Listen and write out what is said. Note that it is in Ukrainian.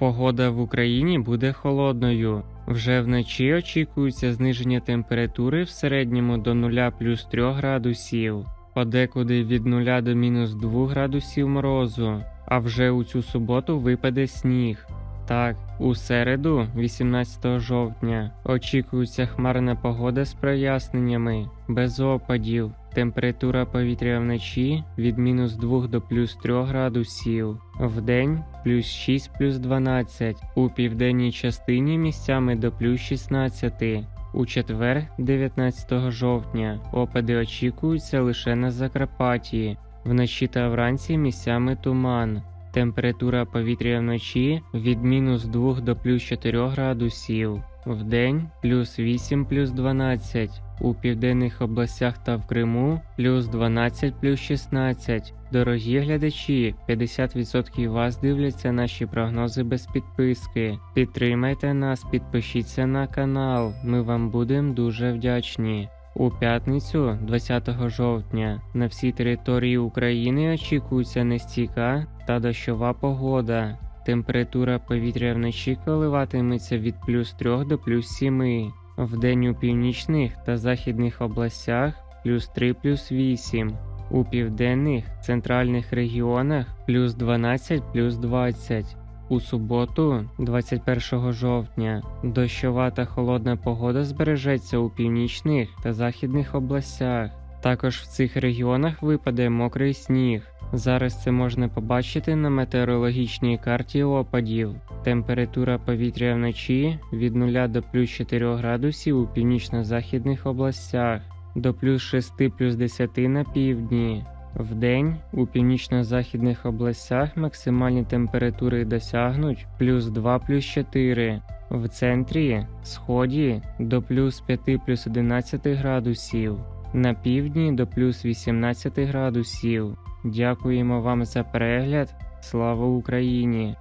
Погода в Україні буде холодною. Вже вночі очікується зниження температури в середньому до 0 плюс 3 градусів, подекуди від 0 до мінус 2 градусів морозу, а вже у цю суботу випаде сніг. Так, у середу, 18 жовтня, очікується хмарна погода з проясненнями, без опадів. Температура повітря вночі від мінус 2 до плюс 3 градусів, вдень плюс 6 плюс 12, у південній частині місцями до плюс 16. У четвер, 19 жовтня, опади очікуються лише на Закарпатті. Вночі та вранці місцями туман. Температура повітря вночі від мінус 2 до плюс 4 градусів, вдень плюс 8 плюс 12, у південних областях та в Криму плюс 12 плюс 16. Дорогі глядачі, 50% вас дивляться наші прогнози без підписки. Підтримайте нас, підпишіться на канал, ми вам будемо дуже вдячні. У п'ятницю, 20 жовтня, на всій території України очікується нестійка та дощова погода. Температура повітря вночі коливатиметься від плюс 3 до плюс 7. Вдень у північних та західних областях плюс 3 плюс 8. У південних центральних регіонах плюс 12 плюс 20. У суботу, 21 жовтня, дощова та холодна погода збережеться у північних та західних областях. Також в цих регіонах випаде мокрий сніг. Зараз це можна побачити на метеорологічній карті опадів. Температура повітря вночі від 0 до плюс 4 градусів у північно-західних областях, до плюс 6 плюс 10 на півдні. Вдень у північно-західних областях максимальні температури досягнуть плюс 2 плюс 4, в центрі, сході до плюс 5 плюс 11 градусів, на півдні до плюс 18 градусів. Дякуємо вам за перегляд. Слава Україні!